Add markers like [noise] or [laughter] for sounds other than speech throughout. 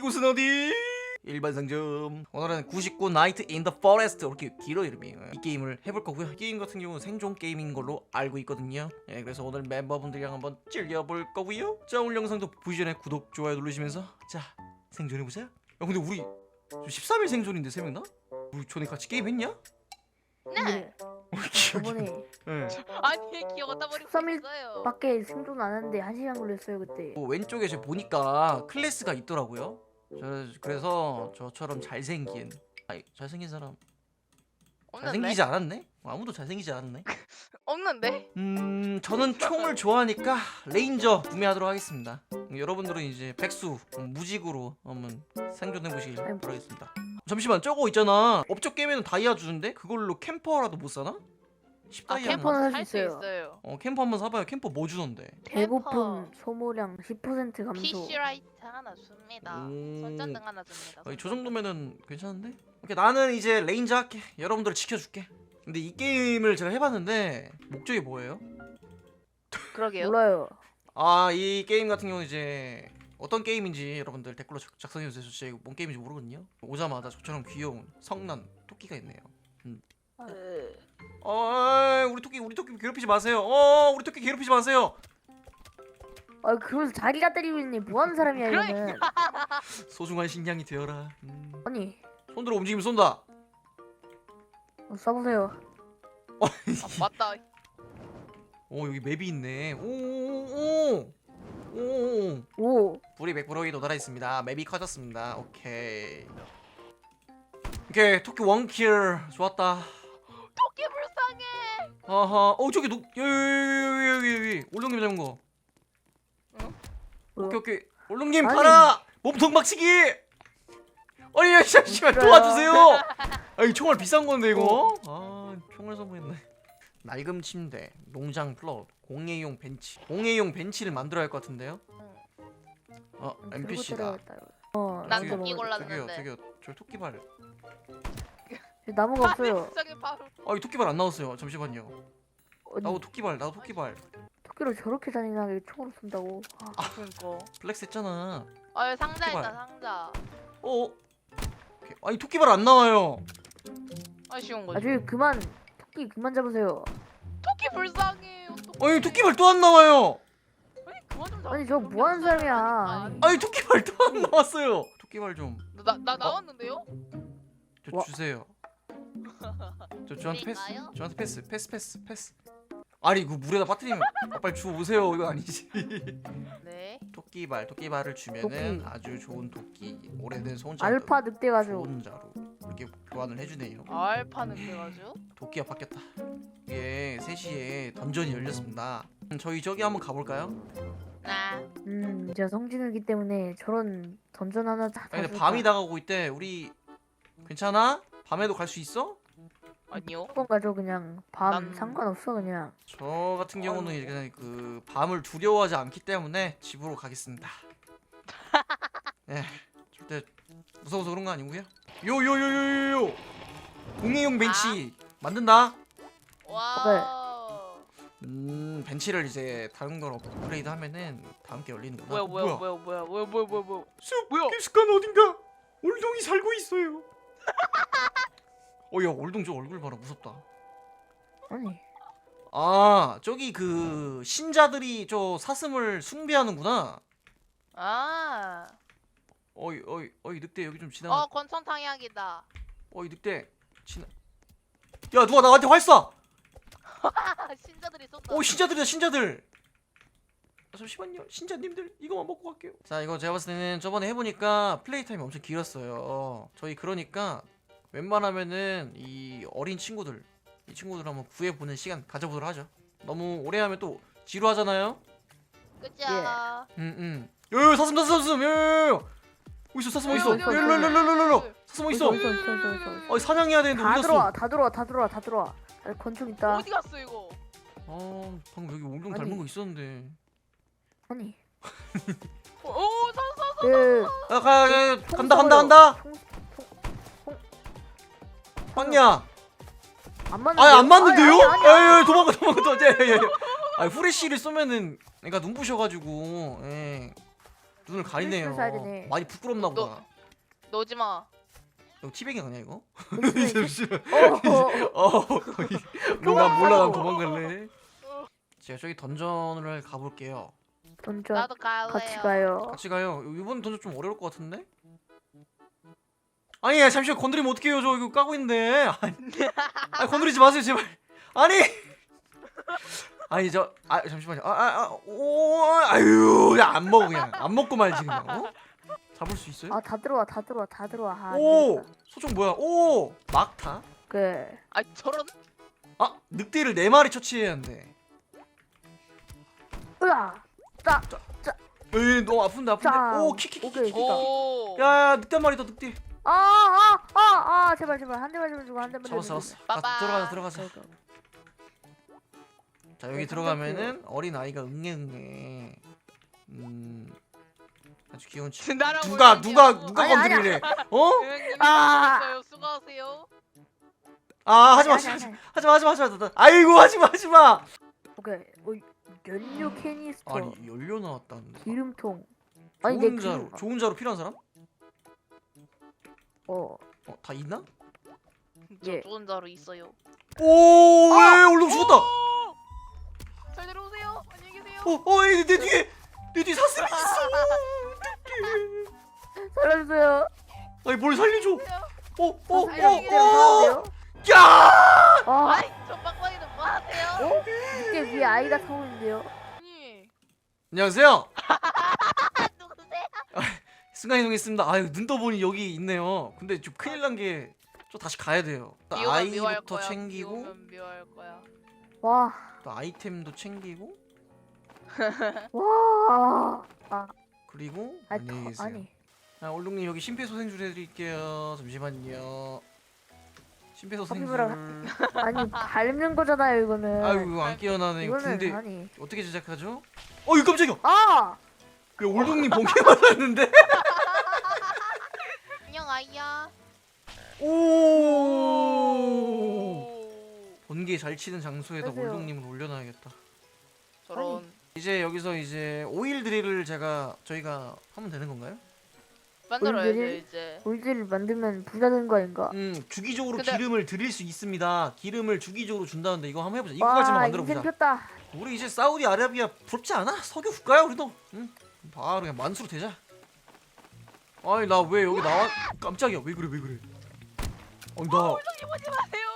이곳은 어디? 일반 상점 오늘은 99 나이트 인 더 포레스트 이렇게 길어 이름이 이 게임을 해볼 거고요 이 게임 같은 경우는 생존 게임인 걸로 알고 있거든요 예, 그래서 오늘 멤버분들이랑 한번 즐겨볼 거고요 자 오늘 영상도 보기 전에 구독 좋아요 누르시면서 자 생존해보자 야 근데 우리 13일 생존인데 3명 [laughs] 다? 우리 전에 같이 게임 했냐? 네. 기억이 저번에 나. 예. 아니 기억 다 버리고 13일 있어요. 밖에 생존 안 했는데 1시간 걸렸어요 그때 뭐 왼쪽에 제 보니까 클래스가 있더라고요. 저, 그래서 저처럼 잘생긴 아니 잘생긴 사람 없는데? 잘생기지 않았네? 아무도 잘생기지 않았네. [laughs] 없는데? 음 저는 총을 좋아하니까 레인저 구매하도록 하겠습니다. 음, 여러분들은 이제 백수 음, 무직으로 한번 생존해 보시길. 바라겠습니다. 잠시만 저거 있잖아. 업적 게임에는 다이아 주는데 그걸로 캠퍼라도 못 사나? 10아 다이아. 캠퍼는 할수 할수 있어요. 있어요. 어 캠퍼 한번 사봐요. 캠퍼 뭐 주던데? 배고픔 소모량 10% 감소 PC 라이트 하나 줍니다. 오. 손전등 하나 줍니다. 아니, 저 정도면은 괜찮은데? 오케이 나는 이제 레인저 할게 여러분들을 지켜줄게 근데 이 게임을 제가 해봤는데 목적이 뭐예요? 그러게요. 몰라요 아 이 게임 같은 경우는 이제 어떤 게임인지 여러분들 댓글로 작- 작성해주세요 저 진짜 이거 뭔 게임인지 모르거든요 오자마자 저처럼 귀여운 성난 토끼가 있네요 그, 어 우리 토끼 우리 토끼 괴롭히지 마세요 어 우리 토끼 괴롭히지 마세요 아 그러면서 자기가 때리고 있니 뭐하는 사람이야 그러니까. 이거는 [laughs] 소중한 식량이 되어라 음. 아니 손들어 움직이면 쏜다 어, 써보세요 아 맞다. 오 [laughs] 여기 맵이 있네 오오오오 오. 오 불이 100%에 도달해 있습니다. 맵이 커졌습니다. 오케이. 오케이 토끼 원킬 좋았다. 토끼 불쌍해. 아하. 어 저기 녹 여기 여기 여기 여기 올롱님 잡은 거. 뭐야? 오케이 오케이. 올롱님 아니. 가라. 몸통 박치기. 아니 야, 잠시만? 도와주세요. 아이 총알 비싼 건데 이거. 아 총알 선물했네. 낡음 침대, 농장 플롯, 공예용 벤치. 공예용 벤치를 만들어야 할 것 같은데요. 어 NPC다. 이거. 어난 토끼. 골랐는데. 저기요 저기요 저 토끼발. 나무가 없어요 저기 바로. 아, 이 토끼발 안 나왔어요. 잠시만요. 나도 토끼발, 나도 토끼발. 토끼로 저렇게 잔인하게 총으로 쏜다고 아, 그니까. 플렉스 했잖아. 아 여기 상자 토끼발. 있다 상자. 어? 오케이. 아니 토끼발 안 나와요. 아쉬운 거지. 나중에 그만 토끼 그만 잡으세요 토끼 불쌍해요. 아니 토끼발 또 안 나와요. 아니 그만 좀. 아니, 저거 뭐 하는 사람이야. 아니, 토끼발 또 안 나왔어요. 토끼발 좀저 나, 나 나왔는데요? 와. 주세요. [laughs] 저 저한테 패스. 저한테 패스. 패스 패스 패스. 아니 그 물에다 빠뜨리면 아, [laughs] 빨리 주워 오세요. 이거 아니지. [laughs] 네. 토끼발, 토끼발을 주면은 토끼. 아주 좋은 토끼, 오래된 손자. 알파 늑대 가지고 좋은 자로 이렇게 교환을 해주네요. 알파는 그래가지고. 도끼가 바뀌었다. 이게 3시에 던전이 열렸습니다. 음, 저희 저기 한번 가볼까요? 나. 음 제가 성진이기 때문에 저런 던전 하나 다 아니 근데 다 밤이 다가오고 있대. 우리 괜찮아? 밤에도 갈 수 있어? 아니요. 한번 가죠 그냥 밤 난- 상관없어 그냥 저 같은 경우는 어... 그냥 그 밤을 두려워하지 않기 때문에 집으로 가겠습니다. [laughs] 예, 절대 무서워서 그런 거 아니고요. 요요요요요요 공예용 벤치 아. 만든다. 와. 음 벤치를 이제 다른 걸 업그레이드 하면은 다음 게 열리는구나. 뭐야 뭐야 뭐야 뭐야 뭐야 뭐야 뭐야 뭐야. 쑥 뭐야? 김숙한 어딘가 올동이 살고 있어요. [laughs] 어야 올동 저 얼굴 봐라 무섭다. 아니 아 저기 그 신자들이 저 사슴을 숭배하는구나. 아. 어이 어이 어이 늑대 여기 좀 지나. 어 권총 탕약이다. 어이 늑대 지나. 야 누가 나한테 활 쏴? [laughs] 신자들이 쏜다. 오 신자들이다 신자들. 아, 잠시만요 신자님들 이거만 먹고 갈게요. 자 이거 제가 봤을 때는 저번에 해보니까 플레이 타임이 엄청 길었어요. 저희 그러니까 웬만하면은 이 어린 친구들 이 친구들 한번 구해보는 시간 가져보도록 하죠. 너무 오래 하면 또 지루하잖아요. 그치야. 응응. 야야 사슴 사슴 사슴. 어디 있어 사슴 어디 있어? 어디, 어디. 사슴 어디 있어, 있어. 어 사냥해야 되는데 다 어디 들어와 갔어? 다 들어와 다 들어와 다 들어와 아, 권총 있다 어디 갔어 이거? 아 방금 여기 아니. 닮은 거 있었는데. 아니 어, 오 살살. 그 야, 가, 가, 총 간다, 간다. 간다. 총, 총, 빵야. 안 맞는데 아, 안 맞는데요? 아니, 아니, 아니. 에, 도망가, 도망가, 도망가. 예, 예, 예. 아, 후레쉬를 쏘면은, 그러니까 눈부셔가지고, 예. 눈을 가리네요. 되네. 많이 부끄럽나 보다. 넣지 마. 이거 티백이 아니야 이거? 잠시만. 어, [laughs] 어, 뭔가 몰라 난 도망갈래. 제가 저기 던전을 가볼게요. 던전 나도 갈래요. 같이 가요. 같이 가요. 이번 던전 좀 어려울 것 같은데? 아니 야, 잠시만. 건드리면 어떡해요 저 이거 까고 있는데. 아니, 아니 건드리지 마세요 제발. 아니. 아니 저 아 잠시만요. 아아오 아유 야 안 먹어 그냥. 안 먹고 말지 그냥 어? 잡을 수 있어요? 아 다 들어와 다 들어와 다 들어와. 아, 안 오. 소총 뭐야? 오! 막타? 그아 저런. 아 늑대를 네 마리 처치해야 한대 으아! 짜 에이 너무 아픈데 아픈데. 짜. 오 키키키 오케이. 오. 야야 늑대 한 마리 더 늑대 아아아아 제발 제발 한 대만 좀 주고 한 대만 좀 잡았어 아, 빠빠. 들어가자 들어가자. 자 여기 네, 들어가면은 어린 아이가 응애응애 음 아주 귀여운 친구 나랑 누가. 누가 누가 아니, 아니, 건드리래 어? 아. 아. 수고하세요. 아 하지마 아니, 하지마 아니, 아니. 하지마 하지마 하지마 하지마 아이고 하지마 하지마 오케이 뭐 연료 캐니스터 아니 연료 나왔다는데 기름통 아니 내 좋은 자로 기름 좋은 자로 필요한 사람? 어 어 다 있나? 저 예. 좋은 자로 있어요. 오 왜 얼른 죽었다 오! 잘 들어오세요. 안녕히 계세요. 어어내 뒤에 내 뒤에 사슴이 있어 [laughs] 살려주세요 아니 뭘 살려줘 어 어 어 어 살려주세요. 살려주세요 야! 아 아이 저 빡빡이는 뭐 하세요? 어? 이게 위에 아이가 타고 아니 안녕하세요 아? [laughs] 순간이동했습니다. 아유 눈 떠보니 여기 있네요. 근데 좀 큰일 난 게 저 다시 가야 돼요. 또 미워면 미워할 아이부터 거야. 챙기고 미워면 미워할 거야. 와 또 아이템도 챙기고 [laughs] 와. 아, 그리고 아, 안녕히 더, 계세요. 아니. 아, 얼룩님 여기 심폐소생술 해드릴게요. 잠시만요. 심폐소생술. [laughs] 아니 밟는 거잖아요 이거는. 이거 안 깨어나네. 이거 이거는 붕대 아니. 어떻게 제작하죠? 어 이거 깜짝이야. 아! 야 얼룩님 번개 맞았는데? [laughs] 안녕 아이야. 오. 번개 잘 치는 장소에다 그러세요. 얼룩님을 올려놔야겠다. 저런 이제 여기서 이제 오일 드릴을 제가 저희가 하면 되는 건가요? 만들어야죠 우리들이- 이제. 물질을 만들면 부자 되는 거 아닌가? 음 주기적으로 근데- 기름을 드릴 수 있습니다. 기름을 주기적으로 준다는데 이거 한번 해보자. 이거까지만 와 만들어 인생 보자. 폈다. 우리 이제 사우디 아라비아 부럽지 않아? 석유 국가야 우리도. 응. 바로 그냥 만수로 되자. 아니 나 왜 여기 나와? 깜짝이야. 왜 그래 왜 그래? 아니 나 오지 마세요.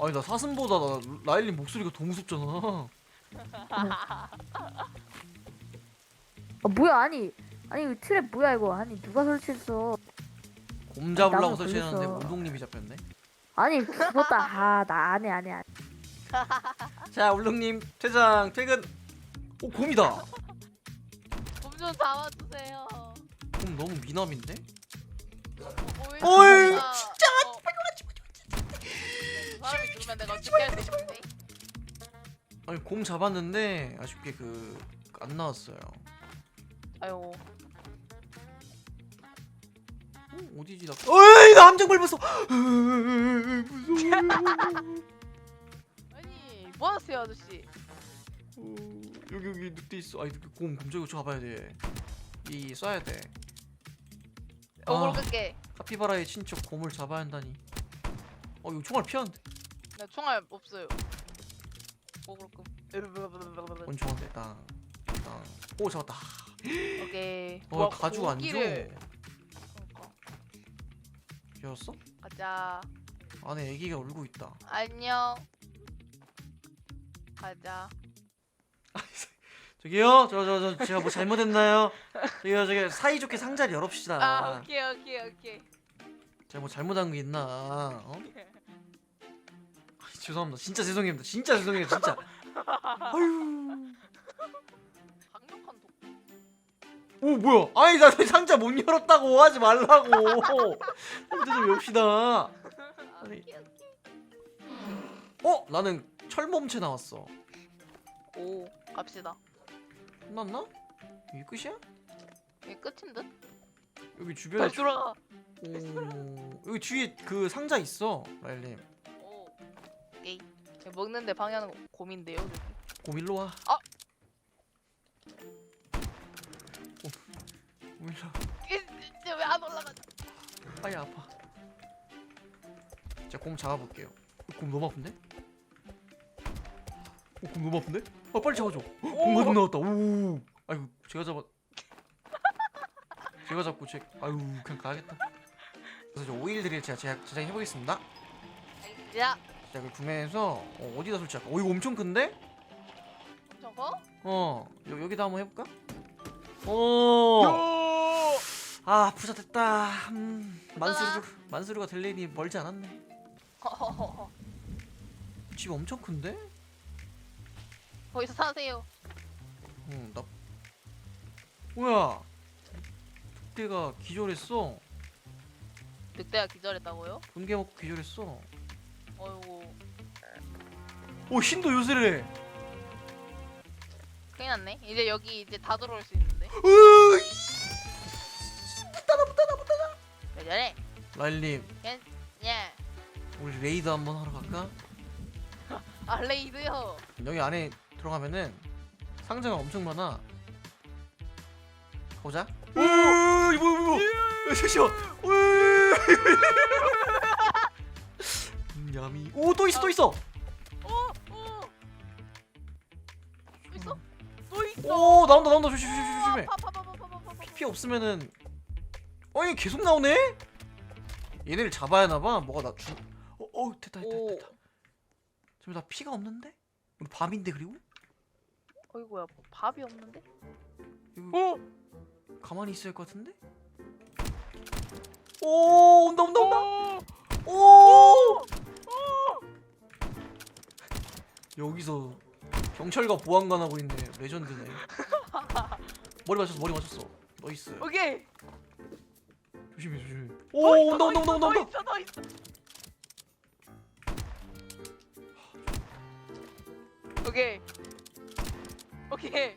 아니 나 사슴보다 나 라일린 목소리가 더 무섭잖아. 아 뭐야 아니 아니 트랩 뭐야 이거 아니 누가 설치했어? 곰 잡으려고 설치해놨는데 걸렸어. 운동님이 잡혔네. 아니 죽었다. 아나 안해 안해 안해. 자 울릉님 퇴장 퇴근. 오 곰이다. 곰좀 잡아주세요. 곰 너무 미남인데? 어이, 진짜. 사람이 죽으면 내가 어떻게 할수 있는데? 아니 곰 잡았는데 아쉽게 그 안 나왔어요. 아유. 어, 어디지 나? 어이 나 함정 밟았어. 무서워. [laughs] 아니 뭐 하세요 아저씨? 어, 여기 여기 늑대 있어. 아니 늑대 곰 곰저기 쫓아가봐야 돼. 이 쏴야 돼. 어그로 아. 끌게. 카피바라의 친척 곰을 잡아야 한다니. 어 이거 총알 피하는데. 나 총알 없어요. 어그로 끔. 원총한테 땅. 땅. 오 잡았다. 오케이. 어 와, 가죽 안 줘. 고기를. 그러니까. 비었어? 가자. 안에 아기가 울고 있다. 안녕. 가자. 저기요, 저 저 저 제가 뭐 잘못했나요? 저기요, 저기 사이좋게 상자를 열읍시다. 아 오케이 오케이 오케이. 제가 뭐 잘못한 게 있나? 어? 아이, [laughs] 죄송합니다. 진짜 죄송합니다. 진짜 죄송해요. 진짜. 아유. 강력한 독. 오 뭐야? 아니 나 상자 못 열었다고 하지 말라고. 상자 좀 엽시다. 아, 아니. 오케이 오케이. 어? 나는 철몸체 나왔어. 오 갑시다. 끝났나? 이게 끝이야? 이게 끝인 듯? 여기 주변에 돌아가. 오, 여기 뒤에 그 상자 있어, 라일님. 오. 오케이. 이거 먹는데 방해하는 거 곰인데요. 저기. 곰일로 와. 아! 몰라. 왜안 올라가죠? 아야 아파. 자, 곰 잡아볼게요. 어, 곰 너무 아픈데? 어, 곰 너무 아픈데? 아 빨리 잡아줘. 헉, 곰 가득 나왔다. 오. 아이고 제가 잡아. 제가 잡고 제. 아유 그냥 가야겠다. 그래서 저 오일 드릴 제가 제작 제작해 보겠습니다. 야, 자, 그 구매해서 어, 어디다 설치할까? 어 이거 엄청 큰데? 커? 어 여, 여기다 한번 해볼까? 어. 아 부자 됐다. 음, 만수르 만수르가 될 일이 멀지 않았네. 허허허허. 집 엄청 큰데? 거기서 사세요. 응, 나 뭐야? 늑대가 기절했어. 늑대가 기절했다고요? 분개 먹고 기절했어. 어이구, 오 신도 요새래. 큰일 났네. 이제 여기 이제 다 들어올 수 있는데. 으이! 왜 저래? 라일님, 예. 우리 레이드 한번 하러 갈까? [laughs] 아 레이드요. 여기 안에 들어가면은 상자가 엄청 많아. 보자. 오, 이거 이거 이거. 잠시만. [laughs] 음, 야미. 오, 또 있어, 또 있어. 오, 오. 또 있어? 또 있어. 오, 나온다, 나온다. 조심, 조심, 조심, 조심해. 파파파파파파파. 피 없으면은 어, 얘 계속 나오네. 얘네를 잡아야 하나 봐. 뭐가 나 주. 어, 어, 됐다, 됐다, 오. 됐다. 지금 나 피가 없는데? 밤인데 그리고? 어이구야, 뭐 밥이 없는데? 이거 가만히 할것 같은데? 오 온다 온다 온다 오 여기서 경찰과 보안관 하고 있네 레전드네 머리 맞췄어 머리 맞췄어 나이스 오케이. 조심해 조심해 오 온다 온다 온다 온다 더 온다 있어, 더 있어. 오케이. 오케이.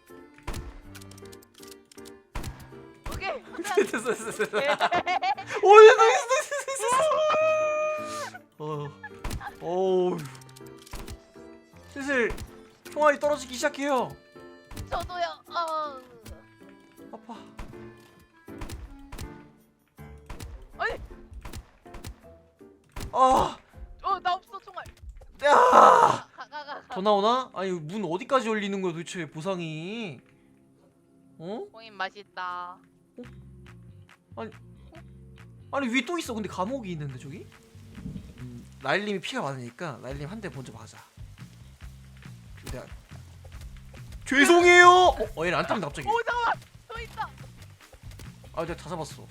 오케이. 됐어 됐어 됐어 [laughs] 오 됐어 됐어 됐어 됐어 [laughs] 어 슬슬 총알이 떨어지기 시작해요 저도요. 어. 아파 아니, 아 어, 나 없어 총알. 야! 더 나오나? 아니 문 어디까지 열리는 거야 도대체 보상이? 어? 코인 맛있다. 아니 위에 또 있어. 근데 감옥이 있는데 저기? 음, 라일님이 피가 많으니까 라일님 한 대 먼저 맞아. 내가 죄송해요. 어, 어 얘는 안 떴는데 갑자기. 오, 잠깐만. 또 있다. 아 내가 다 잡았어.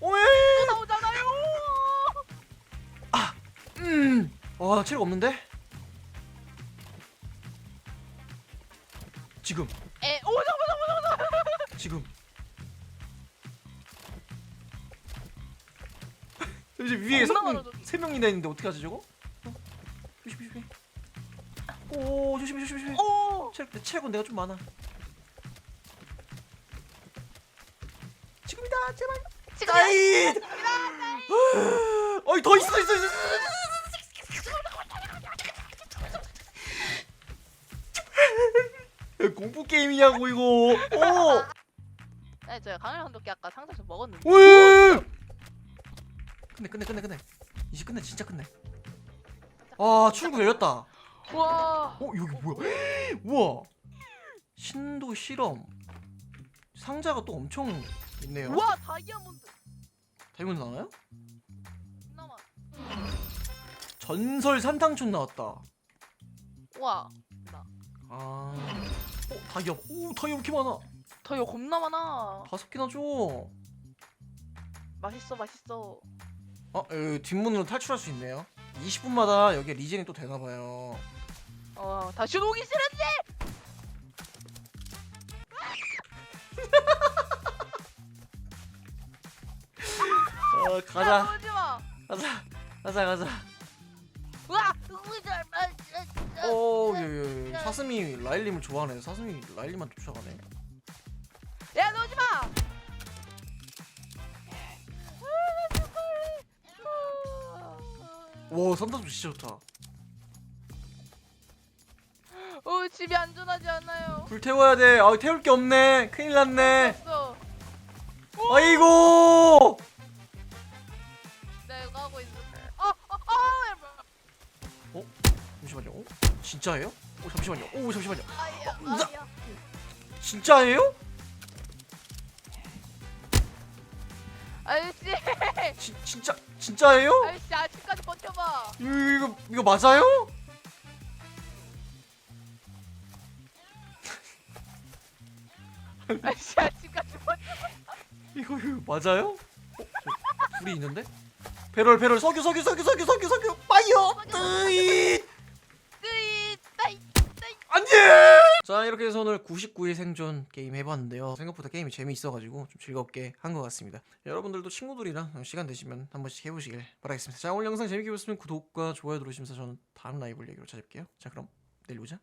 오에. 또 나오잖아요. 음. 와나 체력 없는데? 지금 에, 오, 잠깐만, 잠깐만, 잠깐만. 지금. 이제 위에 세 명이나 있는데 어떻게 하지 저거? 어? 조심 조심해. 오 조심해 조심해 조심해. 오, 체력 내 체력은 내가 좀 많아. 지금이다 제발. 지금 아이. 어이 더 있어 있어 있어. 있어. 야, 공포 게임이냐고 이거. 오. 네, 저희 강렬 감독기 아까 상자에서 먹었는데. 왜? 끝내 끝내 끝내 끝내. 이제 끝내 진짜 끝내. 아 출구 열렸다. 와, 어 여기 뭐야? [gasps] 우와. 신도 실험. 상자가 또 엄청 있네요. 와, 다이아몬드. 다이몬드 나와요? 나만. 전설 산탕촌 나왔다. 와, 아. 어 다이아. 오 다이아 이렇게 많아. 다이아 겁나 많아. 다섯 개나 줘. 맛있어, 맛있어. 어 여기 뒷문으로 탈출할 수 있네요. 20분마다 여기 리젠이 또 되나 봐요. 어, 다시 오기 싫은데. [laughs] 어 야, 가자 오지 마. 가자 가자 가자. 와, 오지 마. 오, 예, 예, 예. 사슴이 라일님을 좋아하네. 사슴이 라일님한테 쫓아가네. 야, 너 오지 마. 와, 산다도 진짜 좋다. 어, 집이 안전하지 않아요. 불 태워야 돼. 아, 태울 게 없네. 큰일 났네. 없어. 아이고 진짜예요? 오 잠시만요 오 잠시만요 아야, 나- 아야. 진짜예요? 아저씨, 지, 진짜 진짜예요? 아저씨 아직까지 버텨봐. 이거 이거, 이거 맞아요? 아저씨 아직까지 버텨. 이거, 이거 맞아요? 어? 저 불이 있는데? 배럴 배럴 석유 석유 석유 석유 석유 석유 파이어 뜨이, 따이, 따이. 안돼 자 이렇게 해서 오늘 99일 생존 게임 해봤는데요. 생각보다 게임이 재미있어가지고 좀 즐겁게 한 것 같습니다. 여러분들도 친구들이랑 시간 되시면 한 번씩 해보시길 바라겠습니다. 자 오늘 영상 재밌게 보셨으면 구독과 좋아요 누르시면서 저는 다음 라이브 얘기로 찾아뵐게요. 자 그럼 내일 보자